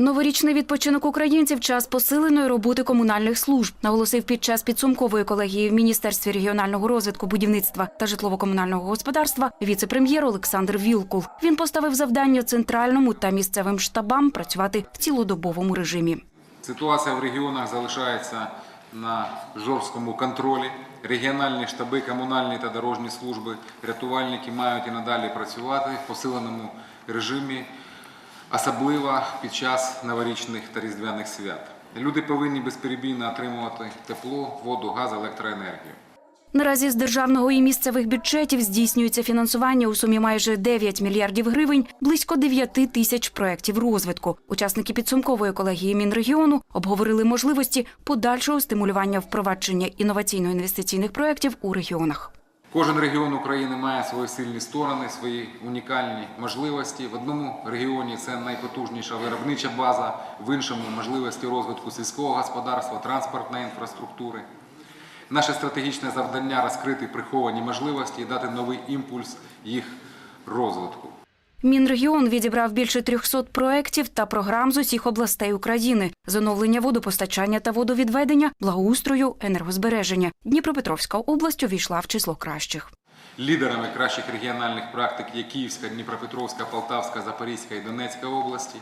Новорічний відпочинок українців час посиленої роботи комунальних служб, наголосив під час підсумкової колегії в Міністерстві регіонального розвитку, будівництва та житлово-комунального господарства віце-прем'єр Олександр Вілкул. Він поставив завдання центральному та місцевим штабам працювати в цілодобовому режимі. Ситуація в регіонах залишається на жорсткому контролі. Регіональні штаби, комунальні та дорожні служби, рятувальники мають і надалі працювати в посиленому режимі, особливо під час новорічних та різдвяних свят. Люди повинні безперебійно отримувати тепло, воду, газ, електроенергію. Наразі з державного і місцевих бюджетів здійснюється фінансування у сумі майже 9 мільярдів гривень, близько 9 тисяч проєктів розвитку. Учасники підсумкової колегії Мінрегіону обговорили можливості подальшого стимулювання впровадження інноваційно-інвестиційних проєктів у регіонах. Кожен регіон України має свої сильні сторони, свої унікальні можливості. В одному регіоні це найпотужніша виробнича база, в іншому можливості розвитку сільського господарства, транспортної інфраструктури. Наше стратегічне завдання розкрити приховані можливості і дати новий імпульс їх розвитку. Мінрегіон відібрав більше 300 проєктів та програм з усіх областей України з оновлення водопостачання та водовідведення, благоустрою, енергозбереження. Дніпропетровська область увійшла в число кращих. Лідерами кращих регіональних практик є Київська, Дніпропетровська, Полтавська, Запорізька і Донецька області.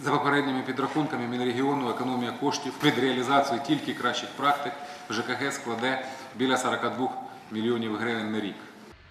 За попередніми підрахунками Мінрегіону економія коштів від реалізації тільки кращих практик в ЖКГ складе біля 42 мільйонів гривень на рік.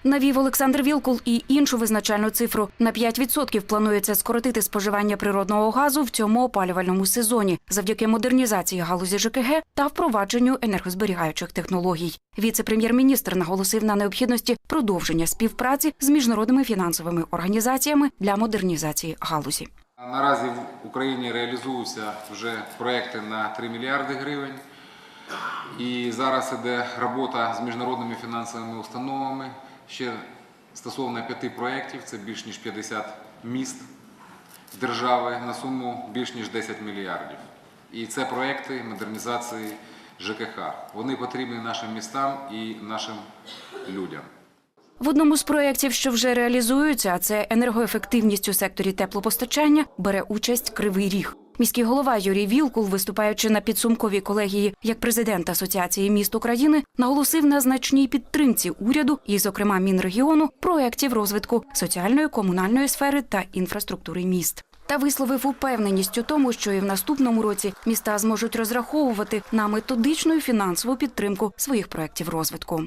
Навів Олександр Вілкул і іншу визначальну цифру на 5% планується скоротити споживання природного газу в цьому опалювальному сезоні завдяки модернізації галузі ЖКГ та впровадженню енергозберігаючих технологій. Віце-прем'єр-міністр наголосив на необхідності продовження співпраці з міжнародними фінансовими організаціями для модернізації галузі. Наразі в Україні реалізуються вже проекти на 3 мільярди гривень. І зараз іде робота з міжнародними фінансовими установами. Ще стосовно п'яти проєктів, це більш ніж 50 міст держави на суму більш ніж 10 мільярдів. І це проекти модернізації ЖКХ. Вони потрібні нашим містам і нашим людям. В одному з проєктів, що вже реалізуються, а це енергоефективність у секторі теплопостачання, бере участь Кривий Ріг. Міський голова Юрій Вілкул, виступаючи на підсумковій колегії як президент Асоціації міст України, наголосив на значній підтримці уряду і, зокрема, Мінрегіону проєктів розвитку соціальної, комунальної сфери та інфраструктури міст. Та висловив упевненість у тому, що і в наступному році міста зможуть розраховувати на методичну фінансову підтримку своїх проєктів розвитку.